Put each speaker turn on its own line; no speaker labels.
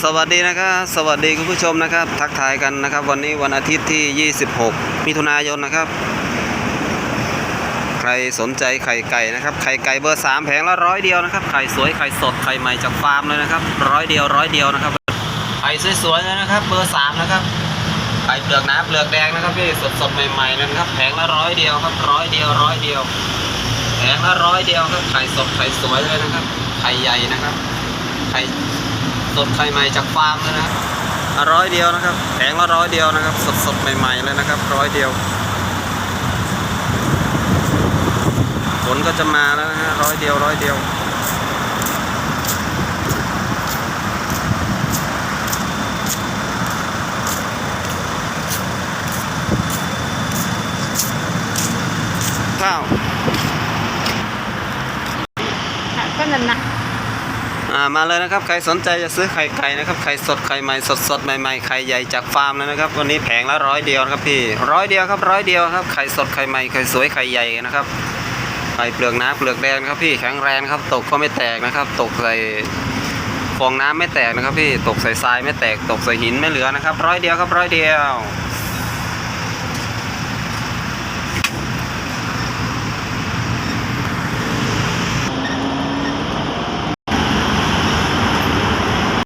สวัสดีนะครับสวัสดีคุณผู้ชมนะครับ ทักทายกันนะครับ วันนี้วันอาทิตย์ที่ 26 มิถุนายนนะครับ ใครสนใจไข่ไก่นะครับไข่ไก่เบอร์สามแผงละร้อยเดียวนะครับไข่สวยไข่สดไข่ใหม่จากฟาร์มเลยนะครับร้อยเดียวร้อยเดียวนะครับไข่สวยๆเลยนะครับ เบอร์สามนะครับไข่เปลือกหนาเปลือกแดงนะครับพี่สดสดใหม่ๆเลยนะครับแผงละร้อยเดียวครับร้อยเดียวร้อยเดียวแผงละร้อยเดียวครับไข่สดไข่สวยเลยนะครับไข่ใหญ่นะครับไข่ สดไข่ใหม่จากฟาร์มเลยนะครับร้อยเดียวนะครับแผงละร้อยเดียวนะครับสดสดๆใหม่ๆเลยนะครับร้อยเดียวฝนก็จะมาแล้วนะฮะร้อยเดียวร้อยเดียวข้าว
ก็นั่นนะ
อ่ามาเลยนะครับใครสนใจจะซื้อไข่ไก่นะครับไข่สดไข่ใหม่สดสดใหม่ๆไข่ใหญ่จากฟาร์มเลยนะครับ วันนี้แผงละร้อยเดียวครับพี่ร้อยเดียวครับร้อยเดียวครับไข่สดไข่ใหม่ไข่สวยไข่ใหญ่นะครับไข่เปลือกน้ำเปลือกแดงครับพี่แข็งแรงครับ ตกก็ไม่แตกนะครับ ตกใส่ฟองน้ำไม่แตกนะครับพี่ตกใส่ทรายไม่แตกตกใส่หินไม่เหลือนะครับร้อยเดียวครับร้อยเดียว